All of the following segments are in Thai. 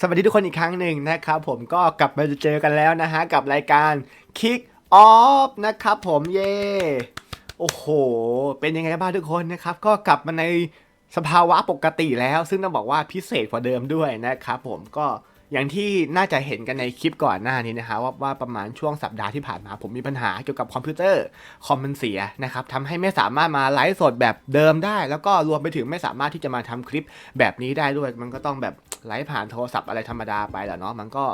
สวัสดีทุกคนอีกครั้งหนึ่งนะครับผมก็กลับมาเจอกันแล้วนะฮะ กับรายการ Kick Off นะครับผมเย่โอ้โห เป็นยังไงบ้างทุกคนนะครับ ก็กลับมาในสภาวะปกติแล้ว ซึ่งต้องบอกว่าพิเศษกว่าเดิมด้วยนะครับผมก็ อย่างที่น่าจะเห็นกันในคลิปก่อนหน้านี้นะฮะว่าว่าประมาณช่วงสัปดาห์ที่ผ่านมาผมมีปัญหาเกี่ยวกับคอมพิวเตอร์คอมมันเสียนะครับทำให้ไม่สามารถมาไลฟ์สดแบบเดิมได้ แล้วก็รวมไปถึงไม่สามารถที่จะมาทำคลิปแบบนี้ได้ด้วย มันก็ต้องแบบไลฟ์ผ่านโทรศัพท์อะไรธรรมดาไปแหละเนาะมันก็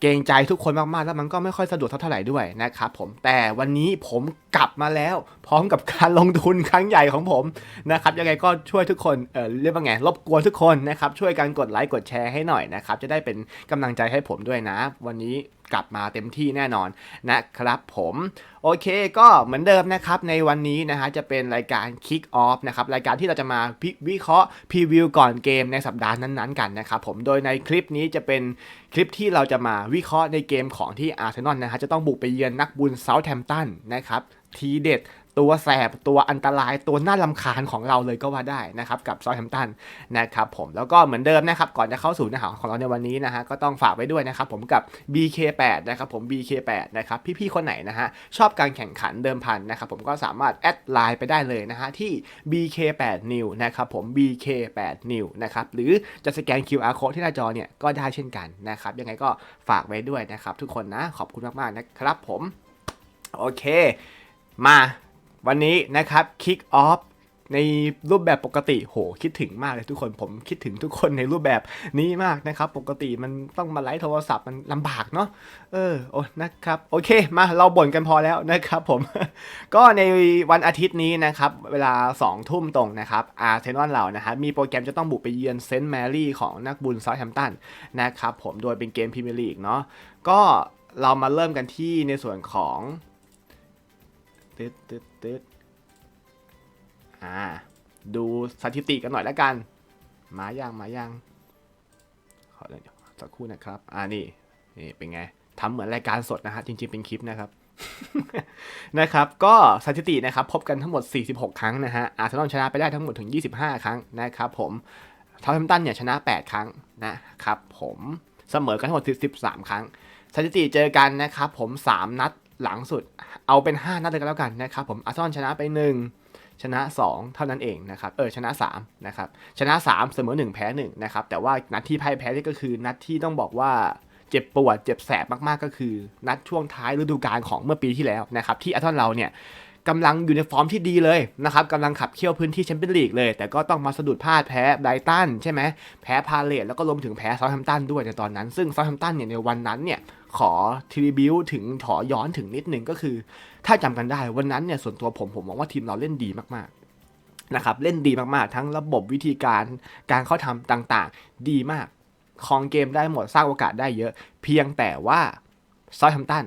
เกรงใจทุกคนมากๆ แล้วมันก็ไม่ค่อยสะดวกเท่าไหร่ด้วยนะครับผมแต่วันนี้ผมกลับมาแล้ว พร้อมกับการลงทุนครั้งใหญ่ของผมนะครับยังไงก็ช่วยทุกคนเออเรียกว่าไงรบกวนทุกคนนะครับช่วยกันกดไลค์กดแชร์ให้หน่อยนะครับจะได้เป็นกำลังใจให้ผมด้วยนะ วันนี้ กลับมาเต็มที่แน่นอนนะครับผมโอเคก็เหมือนเดิมนะครับในวันนี้นะฮะจะเป็นรายการ Kick Off นะครับรายการที่เราจะมาวิเคราะห์พรีวิวก่อนเกมในสัปดาห์นั้นๆกันนะครับผมโดยในคลิปนี้จะเป็นคลิปที่เราจะมาวิเคราะห์ในเกมของที่อาร์เซนอลนะฮะจะต้องบุกไปเยือนนักบุญเซาท์แฮมป์ตันนะครับทีเด็ด ตัวแสบตัวอันตรายตัวน่าลำคาญของเราเลยก็ว่าได้นะครับกับซอยแฮมตันนะครับผมแล้วก็เหมือนเดิมนะครับก่อนจะเข้าสู่เนื้อหาของเราในวันนี้นะฮะก็ต้องฝากไว้ด้วยนะครับผมกับ BK8 นะครับผม BK8 นะครับพี่ๆคนไหนนะฮะชอบการแข่งขันเดิมพันนะครับผมก็สามารถแอดไลน์ไปได้เลยนะฮะที่ BK8 New นะครับผม BK8 New นะครับหรือจะสแกน QR code ที่หน้าจอเนี่ยก็ได้เช่นกันนะครับยังไงก็ฝากไว้ด้วยนะครับทุกคนนะขอบคุณมากๆนะครับผมโอเค มา วันนี้นะครับ Kick Off ในรูปแบบปกติโหคิดถึงมากเลยทุกคนผมคิดถึงทุกคนในรูปแบบนี้มากนะครับ ปกติมันต้องมาไลฟ์โทรศัพท์มันลำบากเนาะเออโอ้นะครับโอเคมาเราบ่นกันพอแล้วนะครับผม ก็ในวันอาทิตย์นี้นะครับ เวลา2ทุ่มตรงนะครับอาร์เซนอลเรานะครับมีโปรแกรมจะต้องบุกไปเยือนเซนต์แมรี่ของนักบุญเซาท์แฮมตันนะครับผมโดยเป็นเกมพรีเมียร์ลีกเนาะก็เรามาเริ่มกันที่ในส่วนของ ตึ๊ดตึ๊ดตึ๊ดอ่า ดูสถิติกันหน่อยแล้วกัน มายังมายังขอเดี๋ยวสักครู่นะครับ อ่านี่ นี่เป็นไงทำเหมือนรายการสดนะฮะ จริงๆเป็นคลิปนะครับนะครับ ก็สถิตินะครับ พบกันทั้งหมด 46 ครั้งนะฮะ อาร์เซนอลชนะไปได้ทั้งหมดถึง 25 ครั้งนะครับผมทาวแฮมป์ตันเนี่ยชนะ 8 ครั้งนะครับผม เสมอกันทั้งหมด 13 ครั้ง สถิติเจอกันนะครับผม 3 นัด หลังสุดเอาเป็น 5 นัดเลยก็แล้วกันนะครับผมอาร์เซนอลชนะไป 1 ชนะ 2 เท่านั้นเองนะครับเออชนะ3นะครับชนะ 3 เสมอ 1 แพ้1นะครับแต่ว่านัดที่พ่ายแพ้นี่ก็คือนัดที่ต้องบอกว่าเจ็บปวดเจ็บแสบมากๆก็คือ นัดช่วงท้ายฤดูกาลของเมื่อปีที่แล้วนะครับที่อาร์เซนอลเราเนี่ย กำลังอยู่ในฟอร์มที่ดีเลยนะครับกำลังขับเคี่ยวพื้นที่แชมเปี้ยนลีกเลย แต่ก็ต้องมาสะดุดพลาดแพ้ไบรตันใช่ไหมแพ้พาเลตแล้วก็รวมถึงแพ้เซาท์แฮมป์ตันด้วยในตอนนั้น ซึ่งเซาท์แฮมป์ตันเนี่ยในวันนั้นเนี่ยขอทริบิวถึงถอย้อนถึงนิดนึงก็คือ ถ้าจำกันได้วันนั้นเนี่ยส่วนตัวผมผมมองว่าทีมเราเล่นดีมากๆนะครับเล่นดีมากๆ ทั้งระบบวิธีการการเข้าทำต่างๆ ดีมากคองเกมได้หมดสร้างโอกาสได้เยอะ เพียงแต่ว่าเซาท์แฮมตัน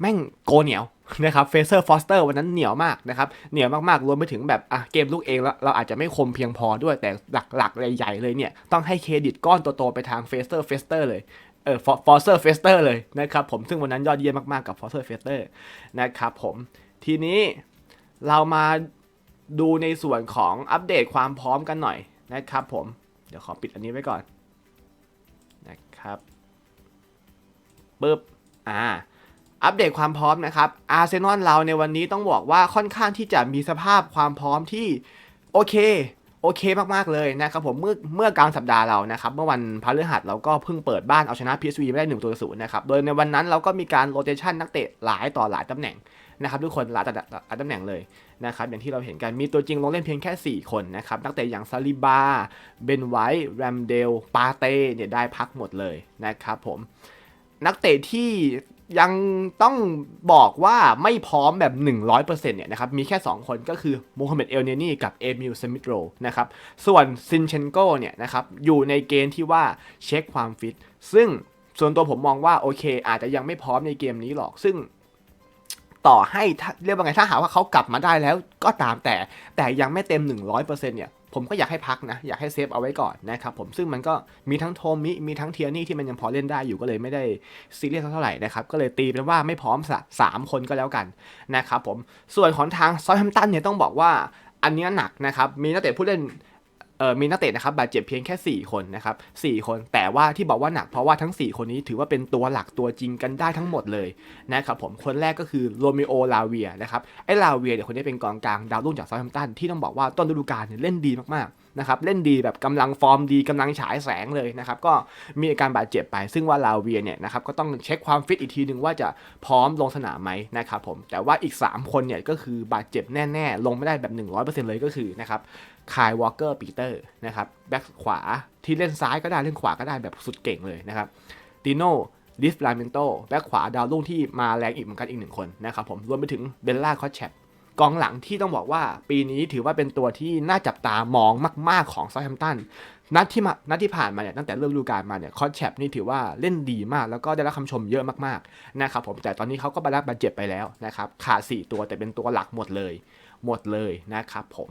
แม่งโกเหนียว นะครับเฟเซอร์ฟอสเตอร์วันนั้นเหนียวมากนะครับเหนียวมากๆรวมไปถึงแบบอะเกมลูกเองแล้วเราอาจจะไม่คมเพียงพอด้วยแต่หลักๆใหญ่ๆเลยเนี่ยต้องให้เครดิตก้อนโตๆไปทางเฟเซอร์เฟสเตอร์เลยเออฟอสเซอร์เฟสเตอร์เลยนะครับผมซึ่งวันนั้นยอดเยี่ยมมากๆกับฟอสเซอร์เฟสเตอร์นะครับผมทีนี้เรามาดูในส่วนของอัปเดตความพร้อมกันหน่อยนะครับผมเดี๋ยวขอปิดอันนี้ไว้ก่อนนะครับปึ๊บอ่า อัปเดตความพร้อมนะครับอาร์เซนอลเราในวันนี้ต้องบอกว่าค่อนข้างที่จะมีสภาพความพร้อมที่โอเคโอเคมากๆเลยนะครับผมเมื่อเมื่อกลางสัปดาห์เรานะครับเมื่อวันพฤหัสเราก็เพิ่งเปิดบ้านเอาชนะ PSV ไม่ได้1ตัวศูนย์นะครับโดยในวันนั้นเราก็มีการโรเตชันนักเตะหลายต่อหลายตำแหน่งนะครับทุกคนหลายหลายตำแหน่งเลยนะครับอย่างที่เราเห็นกันมีตัวจริงลงเล่นเพียงแค่ 4 คนนะครับนักเตะอย่างซาลิบาเบนไวท์แรมเดลปาเต้เนี่ยได้พักหมดเลยนะครับผมนักเตะที่ ยังต้องบอกว่าไม่พร้อมแบบ 100%เนี่ยนะครับ มีแค่ 2 คนก็คือโมฮัมเหม็ดเอลเนนี่กับเอมิลสมิธโรนะครับ ส่วนซินเชนโกเนี่ยนะครับ อยู่ในเกณฑ์ที่ว่าเช็คความฟิต ซึ่งส่วนตัวผมมองว่าโอเค อาจจะยังไม่พร้อมในเกมนี้หรอก ซึ่งต่อให้เรียกว่าไงถ้าหาว่าเขากลับมาได้แล้วก็ตามแต่แต่ยังไม่เต็ม 100%เนี่ย ผมก็อยากให้พักนะ อยากให้เซฟเอาไว้ก่อนนะครับผมซึ่งมันก็มีทั้งโทมิมีทั้งเทียนี่ที่มันยังพอเล่นได้อยู่ก็เลยไม่ได้ซีเรียสเท่าไหร่นะครับก็เลยตีเป็นว่าไม่พร้อมสามคนก็แล้วกันนะครับผมส่วนของทางซอยแฮมตันเนี่ยต้องบอกว่าอันนี้หนักนะครับมีนักเตะผู้เล่น มีนักเตะนะครับบาดเจ็บเพียงแค่ 4 คนนะครับ4คนแต่ว่าที่บอกว่าหนักเพราะว่าทั้ง 4 คนนี้ถือว่าเป็นตัวหลักตัวจริงกันได้ทั้งหมดเลยนะครับผมคนแรกก็คือโรมิโอลาเวียนะครับไอ้ลาเวียเนี่ยคนนี้เป็นกองกลางดาวรุ่งจากซา u t แฮมป์ตันที่ต้องบอกว่าต้นฤดูกาลเนี่ยเล่นดีมากๆนะครับเล่นดีแบบกำลังฟอร์มดีกำลังฉายแสงเลยนะครับก็มีอาการบาดเจ็บไป ซึ่งว่าลาเวียเนี่ยนะครับก็ต้องเช็คความฟิตอีกทีหนึ่งว่าจะพร้อมลงสนามไหมนะครับผมแต่ว่าอีก 3 คนเนี่ยก็คือบาดเจ็บแน่ ๆ ลงไม่ได้แบบ 100%เลยก็คือนะครับ คายวอลเกอร์ปีเตอร์นะครับแบ็กขวาที่เล่นซ้ายก็ได้เล่นขวาก็ได้แบบสุดเก่งเลยนะครับติโนดิฟลาเมนโตแบ็กขวาดาวรุ่งที่มาแรงอีกเหมือนกันอีกหนึ่งคนนะครับผมรวมไปถึงเบลล่าคอชแชปกองหลังที่ต้องบอกว่าปีนี้ถือว่าเป็นตัวที่น่าจับตามองมาก ๆของซา u t แฮมตันนัดที่มานัดที่ผ่านมาเนี่ยตั้งแต่เริ่มฤดูกาลมาเนี่ยคอชแชปนี่ถือว่าเล่นดีมาก แล้วก็ได้รับคำชมเยอะมากๆนะครับผมแต่ตอนนี้เขาก็บาดบาดเจ็บไปแล้วนะครับขาดสี่ตัวแต่เป็นตัวหลักหมดเลย หมดเลยนะครับผม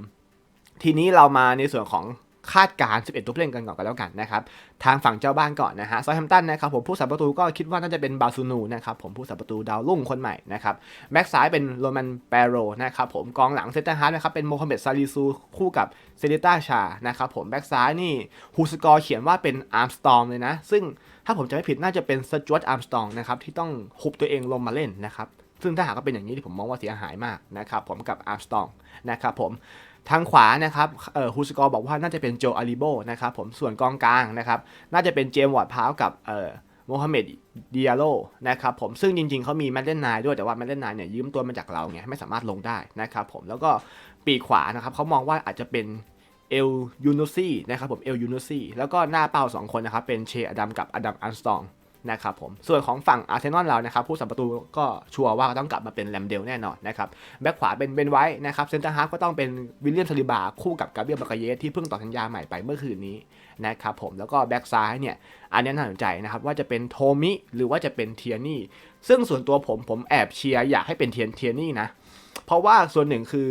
ทีนี้เรามาในส่วนของคาดการณ์ 11 ตัวผู้เล่นกันก่อนกันแล้วกันนะครับ ทางฝั่งเจ้าบ้านก่อนนะฮะซอยแฮมตันนะครับผมผู้สับประตูก็คิดว่าน่าจะเป็นบาซูนูนะครับผมผู้สับประตูดาวรุ่งคนใหม่นะครับแบ็กซ้ายเป็นโรมันเปโรนะครับผมกองหลังเซนเตอร์ฮาร์ดนะครับเป็นโมฮัมเหม็ดซาลิซูคู่กับเซเดต้าชานะครับผมแบ็กซ้ายนี่ฮูสกอร์เขียนว่าเป็นอาร์มสตองเลยนะ ซึ่งถ้าผมจะไม่ผิดน่าจะเป็นสจวตอาร์มสตองนะครับที่ต้องฮุบตัวเองลงมาเล่นนะครับซึ่งถ้าหากเป็นอย่างนี้ที่ผมมองว่าเสียหายมากนะครับผมกับอาร์มสตองนะครับผม ทางขวานะครับเอ่อฮูสกอร์บอกว่าน่าจะเป็นโจอาริโบนะครับผมส่วนกองกลางนะครับน่าจะเป็นเจมส์วอร์ดพาวกับเอ่อโมฮัมเหม็ดดิอาโลนะครับผมซึ่งจริงๆเขามีแมดเลนนายด้วยแต่ว่าแมดเลนนายเนี่ยยืมตัวมาจากเราไงไม่สามารถลงได้นะครับผมแล้วก็ปีขวานะครับเขามองว่าอาจจะเป็นเอลยูโนซีนะครับผมเอลยูโนซีแล้วก็หน้าเป้าสองคนนะครับเป็นเชอดัมกับอดัมอันสตอง นะครับผมส่วนของฝั่งอาร์เซนอลเรานะครับผู้สัมประตูก็ชัวร์ว่าต้องกลับมาเป็นแลมเดลแน่นอนนะครับแบ็คขวาเป็นเบนไว้นะครับเซนเตอร์ฮาร์ฟก็ต้องเป็นวิลเลียมซาลิบาคู่กับกาเบรียลบากาเยสที่เพิ่งต่อสัญญาใหม่ไปเมื่อคืนนี้นะครับผมแล้วก็แบ็คซ้ายเนี่ยอันนี้น่าสนใจนะครับว่าจะเป็นโทมิหรือว่าจะเป็นเทียนี่ซึ่งส่วนตัวผมผมแอบเชียร์อยากให้เป็นเทียนเทียนี่นะเพราะว่าส่วนหนึ่งคือ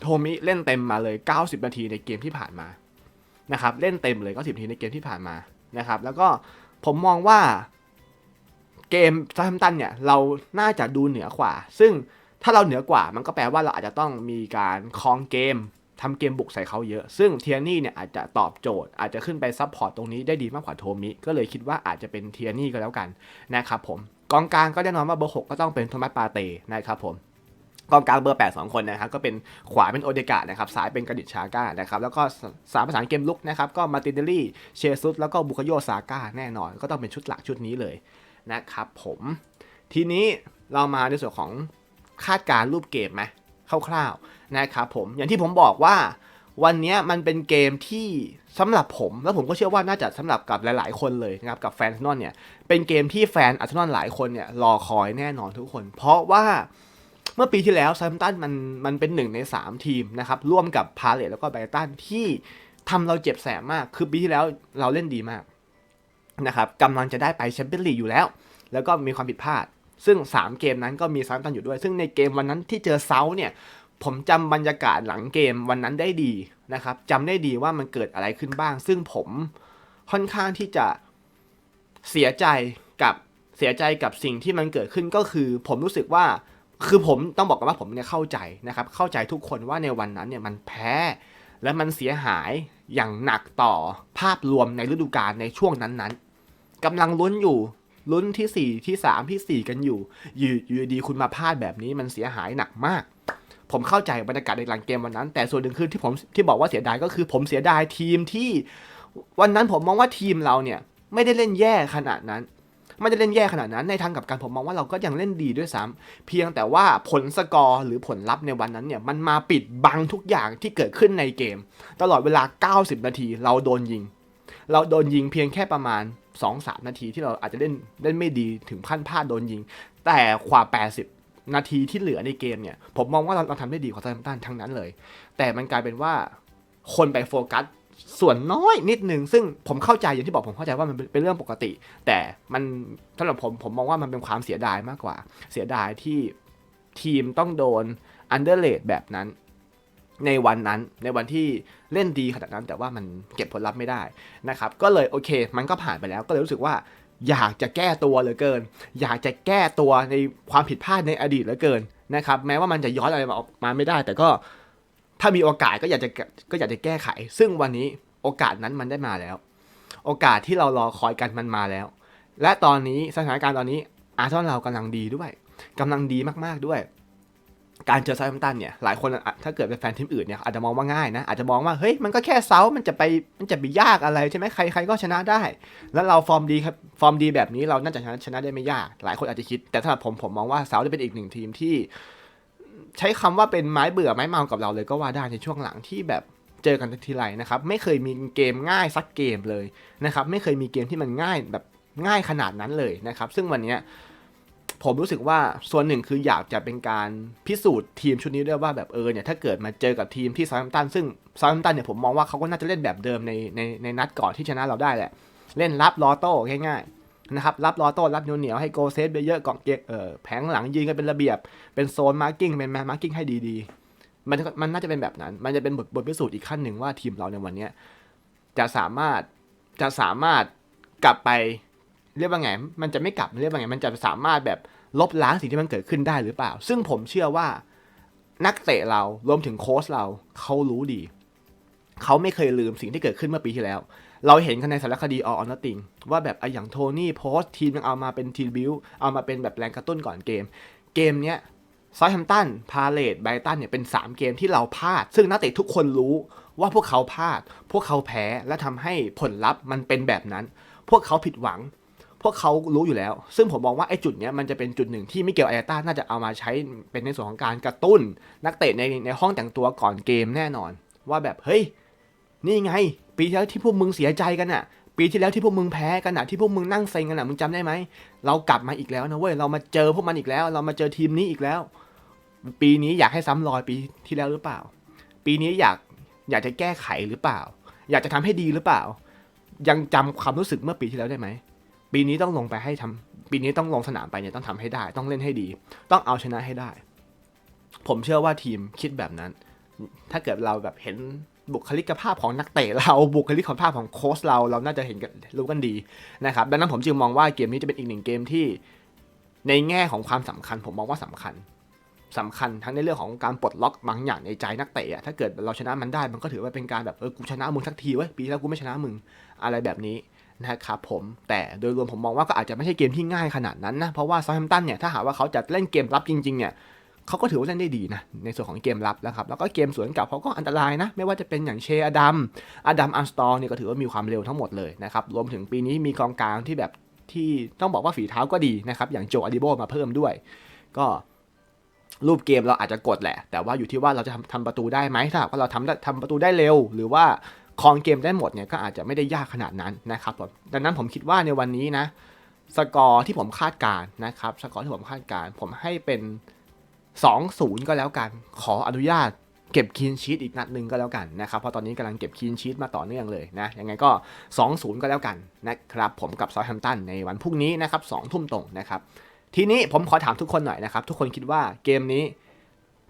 โทมิเล่นเต็มมาเลย 90 นาทีในเกมที่ผ่านมานะครับเล่นเต็มเลย90นาทีในเกมที่ผ่านมานะครับแล้วก็ ผมมองว่าเกมซาทัมตันเนี่ยเราน่าจะดูเหนือกว่า ซึ่งถ้าเราเหนือกว่ามันก็แปลว่าเราอาจจะต้องมีการคลองเกมทำเกมบุกใส่เขาเยอะ ซึ่งเทียนี่เนี่ยอาจจะตอบโจทย์ อาจจะขึ้นไปซับพอร์ตตรงนี้ได้ดีมากกว่าโทมิ ก็เลยคิดว่าอาจจะเป็นเทียนี่ก็แล้วกันนะครับผม กองกลางก็แน่นอนว่าเบอร์หกก็ต้องเป็นโทมัสปาเต้นะครับผม กองกลางเบอร์ 8 2 คนนะครับก็เป็นขวาเป็นโอเดกานะครับซ้ายเป็นกระดิชาก้านะครับแล้วก็สามประสานเกมลุกนะครับก็มาตินเดลี่เชซุสแล้วก็บุคโยซาก้าแน่นอน ก็ต้องเป็นชุดหลักชุดนี้เลยนะครับผมทีนี้เรามาในส่วนของคาดการรูปเกมไหมคร่าวๆนะครับผมอย่างที่ผมบอกว่าวันนี้มันเป็นเกมที่สำหรับผม แล้วผมก็เชื่อว่าน่าจะสำหรับกับหลาย ๆ คนเลยนะครับกับแฟนอาร์เซนอลเนี่ยเป็นเกมที่แฟนอาร์เซนอลหลายคนเนี่ยรอคอยแน่นอนทุกคน เพราะว่า เมื่อปีที่แล้วซัมตันมันมันเป็นหนึ่งใน 3 ทีมนะครับ ร่วมกับพาเลตแล้วก็ไบรตันที่ทำเราเจ็บแสบมาก คือปีที่แล้วเราเล่นดีมากนะครับกำลังจะได้ไปแชมเปี้ยนลีกอยู่แล้ว แล้วก็มีความผิดพลาด ซึ่ง 3 เกมนั้นก็มีซ้ำตันอยู่ด้วย ซึ่งในเกมวันนั้นที่เจอเซาเนี่ย ผมจำบรรยากาศหลังเกมวันนั้นได้ดีนะครับจำได้ดีว่ามันเกิดอะไรขึ้นบ้าง ซึ่งผมค่อนข้างที่จะเสียใจกับเสียใจกับสิ่งที่มันเกิดขึ้นก็คือ ผมรู้สึกว่า คือผมต้องบอกกันว่าผมเนี่ยเข้าใจนะครับเข้าใจทุกคนว่าในวันนั้นเนี่ยมันแพ้ และมันเสียหายอย่างหนักต่อภาพรวมในฤดูกาลในช่วงนั้นๆกำลังลุ้นอยู่ลุ้นที่ 4 ที่ 3 ที่ 4 กันอยู่อยู่อยู่ดีคุณมาพลาดแบบนี้มันเสียหายหนักมาก ผมเข้าใจบรรยากาศในหลังเกมวันนั้น แต่ส่วนหนึ่งคือที่ผมที่บอกว่าเสียดายก็คือผมเสียดายทีมที่ วันนั้นผมมองว่าทีมเราเนี่ยไม่ได้เล่นแย่ขนาดนั้น ไม่ได้เล่นแย่ขนาดนั้น ในทางกับการผมมองว่าเราก็ยังเล่นดีด้วยซ้ำเพียงแต่ว่าผลสกอร์หรือผลลัพธ์ในวันนั้นเนี่ยมันมาปิดบังทุกอย่างที่เกิดขึ้นในเกม ตลอดเวลา 90 นาทีเราโดนยิง เราโดนยิงเพียงแค่ประมาณ 2-3 นาทีที่เราอาจจะเล่นเล่นไม่ดีถึงขั้นพลาดโดนยิง แต่กว่า80นาทีที่เหลือในเกมเนี่ย ผมมองว่าเราเราทำได้ดีกว่าซาตันทั้งนั้นเลย แต่มันกลายเป็นว่าคนไปโฟกัส ส่วนน้อยนิดนึง ซึ่งผมเข้าใจอย่างที่บอกผมเข้าใจว่ามันเป็นเรื่องปกติ แต่มันสำหรับผมผมมองว่ามันเป็นความเสียดายมากกว่า เสียดายที่ทีมต้องโดนอันเดอร์เลดแบบนั้น ในวันนั้นในวันที่เล่นดีขนาดนั้นแต่ว่ามันเก็บผลลัพธ์ไม่ได้นะครับ ก็เลยโอเค มันก็ผ่านไปแล้วก็เลยรู้สึกว่าอยากจะแก้ตัวเหลือเกิน อยากจะแก้ตัวในความผิดพลาดในอดีตเหลือเกินนะครับ แม้ว่ามันจะย้อนอะไรมาออกมาไม่ได้ แต่ก็ ถ้ามีโอกาสก็อยากจะก็อยากจะแก้ไข ซึ่งวันนี้โอกาสนั้นมันได้มาแล้ว โอกาสที่เรารอคอยกันมันมาแล้ว และตอนนี้สถานการณ์ตอนนี้อาร์เซนอลเรากำลังดีด้วยกำลังดีมากๆด้วย การเจอไซแฮมป์ตันเนี่ยหลายคนถ้าเกิดเป็นแฟนทีมอื่นเนี่ยอาจจะมองว่าง่ายนะ อาจจะมองว่าเฮ้ยมันก็แค่เซามันจะไปมันจะไปยากอะไรใช่ไหมใครใครก็ชนะได้ แล้วเราฟอร์มดีครับฟอร์มดีแบบนี้เราน่าจะชนะชนะได้ไม่ยาก หลายคนอาจจะคิด แต่สำหรับผมผมมองว่าเซาจะเป็นอีกหนึ่งทีมที่ ใช้คำว่าเป็นไม้เบื่อไม้เมากับเราเลยก็ว่าได้ในช่วงหลังที่แบบเจอกันทีไรนะครับ ไม่เคยมีเกมง่ายสักเกมเลยนะครับ ไม่เคยมีเกมที่มันง่ายแบบง่ายขนาดนั้นเลยนะครับ ซึ่งวันนี้ผมรู้สึกว่าส่วนหนึ่งคืออยากจะเป็นการพิสูจน์ทีมชุดนี้ด้วยว่าแบบเออเนี่ยถ้าเกิดมาเจอกับทีมที่ซา u ์ตันซึ่งซา u ์ตันเนี่ยผมมองว่าเขาก็น่าจะเล่นแบบเดิมในในในนัดก่อนที่ชนะเราได้แหละ เล่นรับลอโต้ง่าย นะครับรับลอโต้รับเหนียวให้โกเซฟเยอะๆกองเกเออแผงหลังยืนกันเป็นระเบียบ เป็นโซนมาร์กิ้งเป็นแมนมาร์กิ้งให้ดีๆ มันมันน่าจะเป็นแบบนั้น มันจะเป็นบทบทพิสูจน์อีกขั้นหนึ่งว่าทีมเราในวันนี้จะสามารถจะสามารถกลับไปเรียกว่าไง มันจะไม่กลับเรียกว่าไง มันจะสามารถแบบลบล้างสิ่งที่มันเกิดขึ้นได้หรือเปล่า ซึ่งผมเชื่อว่านักเตะเรารวมถึงโค้ชเราเขารู้ดี เขาไม่เคยลืมสิ่งที่เกิดขึ้นเมื่อปีที่แล้ว เราเห็นกันในสารคดีออนนัตติงว่าแบบไออย่างโทนี่โพสทีมยังเอามาเป็นทีมบิวเอามาเป็นแบบแรงกระตุ้นก่อนเกม เกมเนี้ยซอยแฮมตัน พาเลตไบตันเนี่ยเป็น 3 เกมที่เราพลาด ซึ่งนักเตะทุกคนรู้ว่าพวกเขาพลาด พวกเขาแพ้และทำให้ผลลัพธ์มันเป็นแบบนั้น พวกเขาผิดหวัง พวกเขารู้อยู่แล้ว ซึ่งผมมองว่าไอ้จุดเนี้ยมันจะเป็นจุดหนึ่งที่มิเกลอาร์ต้าน่าจะเอามาใช้เป็นในส่วนของการกระตุ้น นักเตะในในห้องแต่งตัวก่อนเกมแน่นอน ว่าแบบเฮ้ยนี่ไง ปีที่แล้วที่พวกมึงเสียใจกันอะปีที่แล้วที่พวกมึงแพ้กันอะที่พวกมึงนั่งเซ็งกันอะมึงจำได้ไหมเรากลับมาอีกแล้วนะเว้ยเรามาเจอพวกมันอีกแล้ว เรามาเจอทีมนี้อีกแล้ว ปีนี้อยากให้ซ้ำรอยปีที่แล้วหรือเปล่า ปีนี้อยากอยากจะแก้ไขหรือเปล่า อยากจะทำให้ดีหรือเปล่า ยังจำความรู้สึกเมื่อปีที่แล้วได้ไหมปีนี้ต้องลงไปให้ทำปีนี้ต้องลงสนามไปเนี่ยต้องทำให้ได้ ต้องเล่นให้ดี ต้องเอาชนะให้ได้ ผมเชื่อว่าทีมคิดแบบนั้น ถ้าเกิดเราแบบเห็น บุคลิกภาพของนักเตะเราบุคลิกภาพของโค้ชเราเราน่าจะเห็นกันรู้กันดีนะครับดังนั้นผมจึงมองว่าเกมนี้จะเป็นอีกหนึ่งเกมที่ ในแง่ของความสำคัญ ผมมองว่าสำคัญสำคัญทั้งในเรื่องของการปลดล็อกบางอย่างในใจนักเตะอะถ้าเกิดเราชนะมันได้มันก็ถือว่าเป็นการแบบเออกูชนะมึงสักทีเว้ยปีแล้วกูไม่ชนะมึงอะไรแบบนี้นะครับผมแต่โดยรวมผมมองว่าก็อาจจะไม่ใช่เกมที่ง่ายขนาดนั้นนะเพราะว่าซา u ์ h มตันเนี่ยถ้าหากว่าเขาจะเล่นเกมรับจริงๆเนี่ย เขาก็ถือว่าเล่นได้ดีนะในส่วนของเกมรับนะครับแล้วก็เกมสวนกลับเขาก็อันตรายนะ ไม่ว่าจะเป็นอย่างเชอดัมอดัมอันสตอร์เนี่ยก็ถือว่ามีความเร็วทั้งหมดเลยนะครับรวมถึงปีนี้มีกองกลางที่แบบที่ต้องบอกว่าฝีเท้าก็ดีนะครับอย่างโจอาดิโบมาเพิ่มด้วย ก็รูปเกมเราอาจจะกดแหละ แต่ว่าอยู่ที่ว่าเราจะทำทำประตูได้ไหมถ้าหากว่าเราทำได้ทำประตูได้เร็ว หรือว่าครองเกมได้หมดเนี่ยก็อาจจะไม่ได้ยากขนาดนั้นนะครับผมดังนั้นผมคิดว่าในวันนี้นะสกอร์ที่ผมคาดการณ์นะครับสกอร์ที่ผมคาดการณ์ผมให้เป็น 2-0 ก็แล้วกัน ขออนุญาตเก็บคีนชีตอีกนัดหนึ่งก็แล้วกันนะครับ เพราะตอนนี้กำลังเก็บคีนชีตมาต่อเนื่องเลยนะ ยังไงก็ 2-0 ก็แล้วกันนะครับ ผมกับซอ u แฮมตันในวันพรุ่งนี้นะครับ2ทุ่มตรงนะครับ ทีนี้ผมขอถามทุกคนหน่อยนะครับ ทุกคนคิดว่าเกมนี้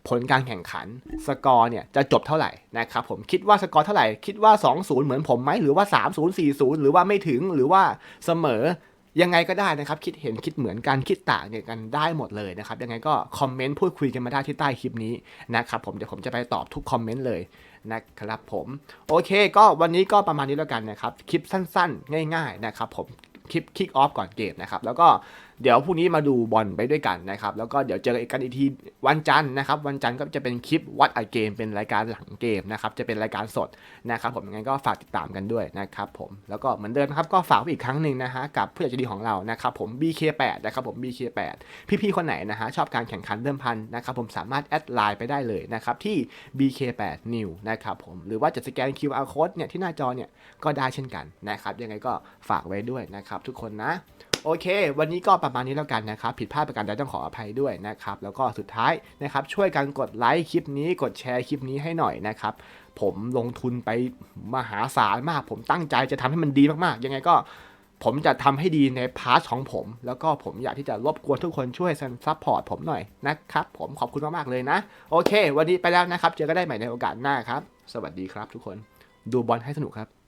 ผลการแข่งขันสกอร์เนี่ยจะจบเท่าไหร่นะครับผมคิดว่าสกอร์เท่าไหร่ คิดว่า 2-0 เหมือนผมไหมหรือว่า 3-0 4-0 หรือว่าไม่ถึงหรือว่าเสมอ ยังไงก็ได้นะครับ คิดเห็นคิดเหมือนกันคิดต่างเนี่ยกันได้หมดเลยนะครับ ยังไงก็คอมเมนต์พูดคุยกันมาได้ที่ใต้คลิปนี้นะครับผมเดี๋ยวผมจะไปตอบทุกคอมเมนต์เลยนะครับผมโอเค ก็วันนี้ก็ประมาณนี้แล้วกันนะครับ คลิปสั้นๆ ง่าย ๆ นะครับผมคลิปคิกออฟก่อนเกมนะครับ แล้วก็ เดี๋ยวพรุ่งนี้มาดูบอลไปด้วยกันนะครับ แล้วก็เดี๋ยวเจอกันอีกทีวันจันทร์นะครับ วันจันทร์ก็จะเป็นคลิปวัดไอเกมเป็นรายการหลังเกมนะครับ จะเป็นรายการสดนะครับ ผมยังไงก็ฝากติดตามกันด้วยนะครับผม แล้วก็เหมือนเดิมครับ ก็ฝากอีกครั้งหนึ่งนะฮะกับผู้ใหญ่ใจดีของเรานะครับ ผม BK8 นะครับผม BK8 พี่ๆคนไหนนะฮะชอบการแข่งขันเดิมพันนะครับผมสามารถแอดไลน์ไปได้เลยนะครับที่ BK8 New นะครับผมหรือว่าจะสแกน QR code เนี่ยที่หน้าจอเนี่ยก็ได้เช่นกันนะครับยังไงก็ฝากไว้ด้วยนะครับทุกคนนะ โอเค วันนี้ก็ประมาณนี้แล้วกันนะครับ ผิดพลาดประการใดต้องขออภัยด้วยนะครับ แล้วก็สุดท้ายนะครับ ช่วยกันกดไลค์คลิปนี้ กดแชร์คลิปนี้ให้หน่อยนะครับ ผมลงทุนไปมหาศาลมาก ผมตั้งใจจะทำให้มันดีมากๆ ยังไงก็ผมจะทำให้ดีในพาร์ทของผม แล้วก็ผมอยากที่จะรบกวนทุกคนช่วยซัพพอร์ตผมหน่อยนะครับผมขอบคุณมากๆเลยนะ โอเค วันนี้ไปแล้วนะครับ เจอกันได้ใหม่ในโอกาสหน้าครับ สวัสดีครับทุกคน ดูบอลให้สนุกครับ